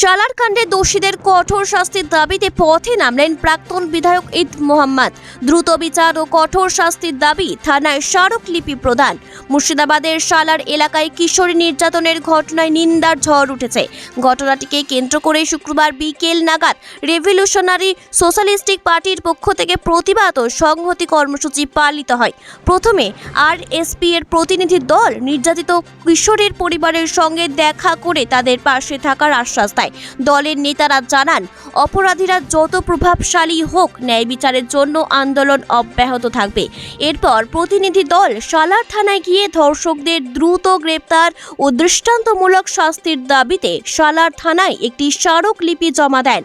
শালার কাণ্ডে দোষীদের কঠোর শাস্তির দাবিতে পথে নামলেন প্রাক্তন বিধায়ক ঈদ মোহাম্মদ। দ্রুত বিচার ও কঠোর শাস্তির দাবি থানায় স্মারকলিপি প্রদান। মুর্শিদাবাদের শালার এলাকায় কিশোরী নির্যাতনের ঘটনায় নিন্দার ঝড় উঠেছে। ঘটনাটিকে কেন্দ্র করে শুক্রবার বিকেল নাগাদ রেভলিউশনারি সোশ্যালিস্টিক পার্টির পক্ষ থেকে প্রতিবাদ ও সংহতি কর্মসূচি পালিত হয়। প্রথমে আর এসপি এর প্রতিনিধি দল নির্যাতিত কিশোরের পরিবারের সঙ্গে দেখা করে তাদের পাশে থাকার আশ্বাস দেয়। দলের নেতারা জানান, অপরাধীরা যত প্রভাবশালী হোক, ন্যায় বিচারের জন্য আন্দোলন অব্যাহত থাকবে। এরপর প্রতিনিধি দল সালার থানায় গিয়ে ধর্ষকদের দ্রুত গ্রেপ্তার ও দৃষ্টান্তমূলক শাস্তির দাবিতে সালার থানায় একটি স্মারকলিপি জমা দেন।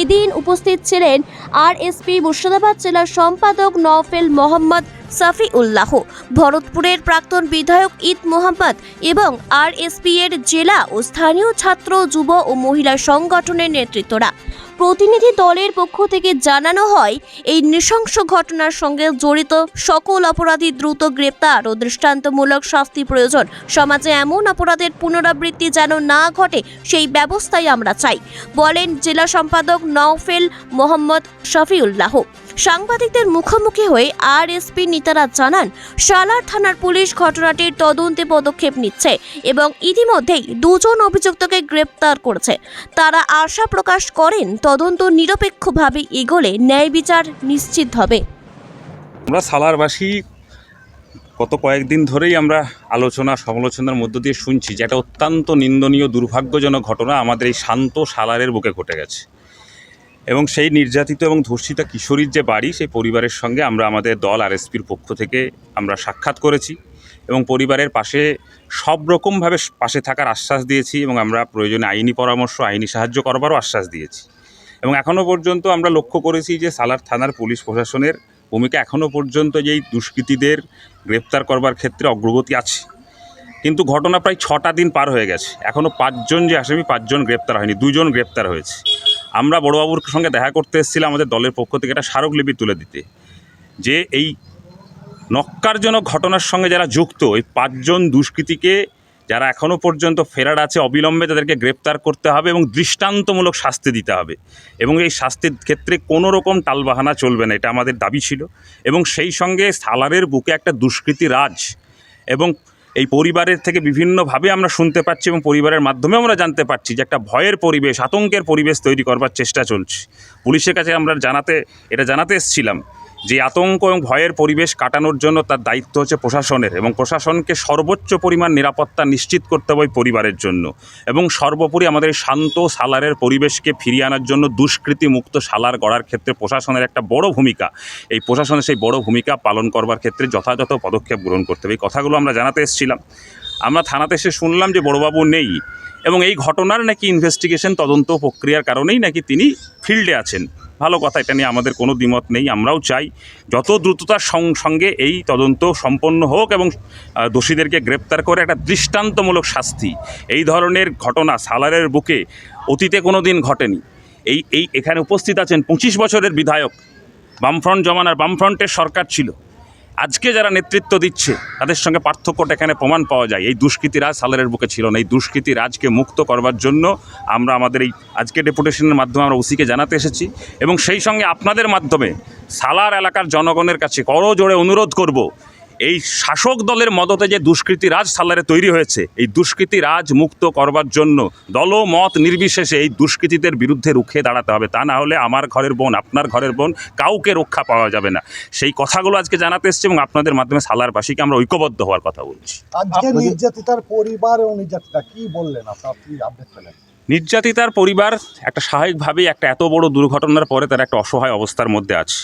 এদিন উপস্থিত ছিলেন আরএসপি মুর্শিদাবাদ জেলার সম্পাদক নফেল মোহাম্মদ সাফি উল্লাহ ভরতপুরের প্রাক্তন বিধায়ক ঈদ মোহাম্মদ এবং আরএসপি এর জেলা ও স্থানীয় ছাত্র, যুব ও মহিলা সংগঠনের নেতৃত্বরা। প্রতিনিধি দলের পক্ষ থেকে জানানো হয়, এই নৃশংস ঘটনার সঙ্গে জড়িত সকল অপরাধী দ্রুত গ্রেপ্তার ও দৃষ্টান্তমূলক শাস্তি প্রয়োজন। সমাজে এমন অপরাধের পুনরাবৃত্তি যেন না ঘটে, সেই ব্যবস্থাই আমরা চাই, বলেন জেলা সম্পাদক নওফেল মোহাম্মদ শফিউল্লাহ। সাংবাদিকদের মুখোমুখি হয়ে আর আরএসপি নেতারা জানান, সালার থানার পুলিশ ঘটনাটির তদন্তে পদক্ষেপ নিচ্ছে এবং ইতিমধ্যেই দুজন অভিযুক্তকে গ্রেপ্তার করেছে। তারা আশা প্রকাশ করেন, তদন্ত নিরপেক্ষভাবে এগোলে ন্যায় বিচার নিশ্চিত হবে। আমরা সালারবাসী গত কয়েকদিন ধরেই আমরা আলোচনা, সমালোচনার মধ্য দিয়ে শুনছি যে একটা অত্যন্ত নিন্দনীয়, দুর্ভাগ্যজনক ঘটনা আমাদের এই শান্ত সালারের বুকে ঘটে গেছে। এবং সেই নির্যাতিত এবং ধর্ষিতা কিশোরীর যে বাড়ি, সেই পরিবারের সঙ্গে আমরা আমাদের দল আরএসপির পক্ষ থেকে আমরা সাক্ষাৎ করেছি এবং পরিবারের পাশে সব রকমভাবে পাশে থাকার আশ্বাস দিয়েছি এবং আমরা প্রয়োজনে আইনি পরামর্শ, আইনি সাহায্য করবারও আশ্বাস দিয়েছি। এবং এখনও পর্যন্ত আমরা লক্ষ্য করেছি যে সালার থানার পুলিশ প্রশাসনের ভূমিকা এখনও পর্যন্ত যেই দুষ্কৃতীদের গ্রেপ্তার করবার ক্ষেত্রে অগ্রগতি আছে। কিন্তু ঘটনা প্রায় ছটা দিন পার হয়ে গেছে। এখনও পাঁচজন যে আসামি, পাঁচজন গ্রেপ্তার হয়নি, দুজন গ্রেপ্তার হয়েছে। আমরা বড়বাবুর সঙ্গে দেখা করতে এসেছিলাম আমাদের দলের পক্ষ থেকে একটা স্মারকলিপি তুলে দিতে। যে এই নক্কারজনক ঘটনার সঙ্গে যারা যুক্ত, এই পাঁচজন দুষ্কৃতীকে যারা এখনও পর্যন্ত ফেরার আছে, অবিলম্বে তাদেরকে গ্রেপ্তার করতে হবে এবং দৃষ্টান্তমূলক শাস্তি দিতে হবে। এবং এই শাস্তির ক্ষেত্রে কোনো রকম টালবাহানা চলবে না, এটা আমাদের দাবি ছিল। এবং সেই সঙ্গে সালারের বুকে একটা দুষ্কৃতি রাজ এবং এই পরিবারের থেকে বিভিন্নভাবে আমরা শুনতে পাচ্ছি এবং পরিবারের মাধ্যমে আমরা জানতে পারছি যে একটা ভয়ের পরিবেশ, আতঙ্কের পরিবেশ তৈরি করবার চেষ্টা চলছে। পুলিশের কাছে আমরা জানাতে, এটা জানাতে এসেছিলাম। যে আতঙ্ক এবং ভয়ের পরিবেশ কাটানোর জন্য তার দায়িত্ব হচ্ছে প্রশাসনের এবং প্রশাসনকে সর্বোচ্চ পরিমাণ নিরাপত্তা নিশ্চিত করতে হবে পরিবারের জন্য এবং সর্বোপরি আমাদের শান্ত সালারের পরিবেশকে ফিরিয়ে আনার জন্য দুষ্কৃতি মুক্ত সালার গড়ার ক্ষেত্রে প্রশাসনের একটা বড় ভূমিকা। এই প্রশাসনের সেই বড় ভূমিকা পালন করবার ক্ষেত্রে যথাযথ পদক্ষেপ গ্রহণ করতে হবে। এই কথাগুলো আমরা জানাতে এসেছিলাম। আমরা থানাতে এসে শুনলাম যে বড়বাবু নেই এবং এই ঘটনার নাকি ইনভেস্টিগেশন তদন্ত প্রক্রিয়ার কারণেই নাকি তিনি ফিল্ডে আছেন। ভালো কথা, এটা নিয়ে আমাদের কোনো দ্বিমত নেই। আমরাও চাই যত দ্রুততার সঙ্গে এই তদন্ত সম্পন্ন হোক এবং দোষীদেরকে গ্রেপ্তার করে একটা দৃষ্টান্তমূলক শাস্তি। এই ধরনের ঘটনা সালারের বুকে অতীতে কোনো দিন ঘটেনি। এই এই এখানে উপস্থিত আছেন পঁচিশ বছরের বিধায়ক, বামফ্রন্ট জমানার বামফ্রন্টের সরকার ছিল। আজকে যারা নেতৃত্ব দিচ্ছে, তাদের সঙ্গে পার্থক্যটা এখানে প্রমাণ পাওয়া যায়। এই দুষ্কৃতী রাজ সালারের বুকে ছিল না। এই দুষ্কৃতী রাজকে মুক্ত করবার জন্য আমরা আমাদের এই আজকে ডেপুটেশনের মাধ্যমে আমরা ওসিকে জানাতে এসেছি এবং সেই সঙ্গে আপনাদের মাধ্যমে সালার এলাকার জনগণের কাছে করজোড়ে অনুরোধ করব এই শাসক দলের মদতে যে দুষ্কৃতী রাজ সালারে তৈরি হয়েছে এই দুষ্কৃতী রাজ মুক্ত করবার জন্য দল মত নির্বিশেষে এই দুষ্কৃতীদের বিরুদ্ধে রুখে দাঁড়াতে হবে। তা না হলে আমার ঘরের বোন আপনার ঘরের বোন কাউকে রক্ষা পাওয়া যাবে না। সেই কথাগুলো আজকে জানাতে এসছে এবং আপনাদের মাধ্যমে সালারবাসীকে আমরা ঐক্যবদ্ধ হওয়ার কথা বলছি। নির্যাতিতার পরিবার এবং নির্যাতিতা কি বললেন? নির্যাতিতার পরিবার একটা স্বাভাবিকভাবেই একটা এত বড় দুর্ঘটনার পরে তারা একটা অসহায় অবস্থার মধ্যে আছে।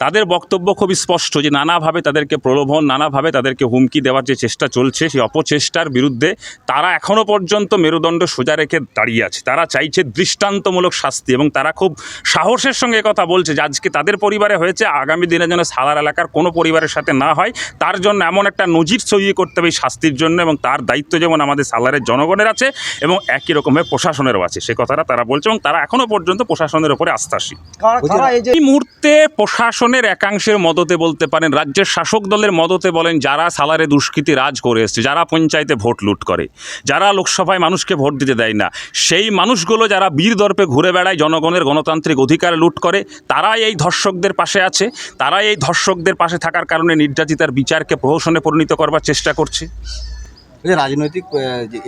তাদের বক্তব্য খুবই স্পষ্ট যে নানাভাবে তাদেরকে প্রলোভন নানাভাবে তাদেরকে হুমকি দেওয়ার যে চেষ্টা চলছে সেই অপচেষ্টার বিরুদ্ধে তারা এখনও পর্যন্ত মেরুদণ্ড সোজা রেখে দাঁড়িয়ে আছে। তারা চাইছে দৃষ্টান্তমূলক শাস্তি এবং তারা খুব সাহসের সঙ্গে কথা বলছে যে আজকে তাদের পরিবারে হয়েছে আগামী দিনে যেন সালার এলাকার কোনো পরিবারের সাথে না হয় তার জন্য এমন একটা নজির সইয়ে করতে হবে শাস্তির জন্য এবং তার দায়িত্ব যেমন আমাদের সালারের জনগণের আছে এবং একই রকমের প্রশাসনেরও আছে। সে কথাটা তারা বলছে এবং তারা এখনও পর্যন্ত প্রশাসনের ওপরে কারা এই মুহূর্তে প্রশাসনের প্রশাসনের একাংশের মদতে বলতে পারেন রাজ্যের শাসক দলের মদতে বলেন যারা সালারে দুষ্কৃতি রাজ করে এসছে যারা পঞ্চায়েতে ভোট লুট করে যারা লোকসভায় মানুষকে ভোট দিতে দেয় না সেই মানুষগুলো যারা বীর দর্পে ঘুরে বেড়ায় জনগণের গণতান্ত্রিক অধিকার লুট করে তারাই এই ধর্ষকদের পাশে আছে তারাই এই ধর্ষকদের পাশে থাকার কারণে নির্যাতিতার বিচারকে প্রহসনে পরিণত করবার চেষ্টা করছে। যে রাজনৈতিক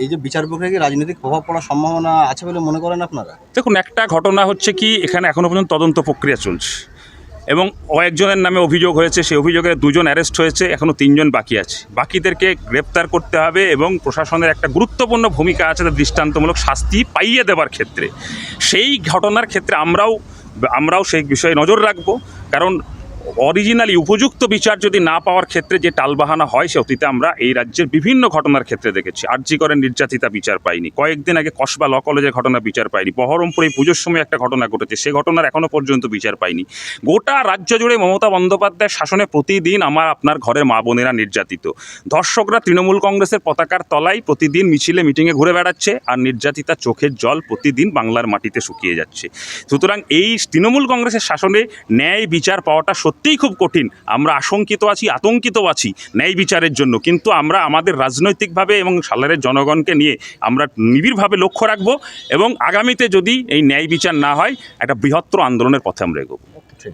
এই যে বিচার প্রক্রিয়া রাজনৈতিক প্রভাব পড়ার সম্ভাবনা আছে বলে মনে করেন আপনারা? দেখুন একটা ঘটনা হচ্ছে কি এখানে এখনও পর্যন্ত তদন্ত প্রক্রিয়া চলছে। এবং কয়েকজনের নামে অভিযোগ হয়েছে, সেই অভিযোগে দুজন অ্যারেস্ট হয়েছে এখনও তিনজন বাকি আছে। বাকিদেরকে গ্রেপ্তার করতে হবে এবং প্রশাসনের একটা গুরুত্বপূর্ণ ভূমিকা আছে তার দৃষ্টান্তমূলক শাস্তি পাইয়ে দেবার ক্ষেত্রে। সেই ঘটনার ক্ষেত্রে আমরাও আমরাও সেই বিষয়ে নজর রাখব, কারণ অরিজিনালি উপযুক্ত বিচার যদি না পাওয়ার ক্ষেত্রে যে টালবাহানা হয় সে অতীতে আমরা এই রাজ্যের বিভিন্ন ঘটনার ক্ষেত্রে দেখেছি। আর্জি করেন নির্যাতিতা বিচার পাইনি। কয়েকদিন আগে কসবা ল কলেজের ঘটনা বিচার পাইনি। বহরমপুরে পুজোর সময় একটা ঘটনা ঘটেছে। সে ঘটনার এখনও পর্যন্ত বিচার পাইনি। গোটা রাজ্য জুড়ে মমতা বন্দ্যোপাধ্যায়ের শাসনে প্রতিদিন আমার, আপনার ঘরের মা বোনেরা নির্যাতিত। ধর্ষকরা তৃণমূল কংগ্রেসের পতাকার তলায় প্রতিদিন মিছিলে মিটিংয়ে ঘুরে বেড়াচ্ছে আর নির্যাতিতা চোখের জল প্রতিদিন বাংলার মাটিতে শুকিয়ে যাচ্ছে। সুতরাং এই তৃণমূল কংগ্রেসের শাসনে ন্যায় বিচার পাওয়াটা সত্যিই খুব কঠিন। আমরা আশঙ্কিত আছি, আতঙ্কিত আছি ন্যায় বিচারের জন্য। কিন্তু আমরা আমাদের রাজনৈতিকভাবে এবং সালারের জনগণকে নিয়ে আমরা নিবিড়ভাবে লক্ষ্য রাখব এবং আগামীতে যদি এই ন্যায় বিচার না হয়, একটা বৃহত্তর আন্দোলনের পথে আমরা এগোবো। ঠিক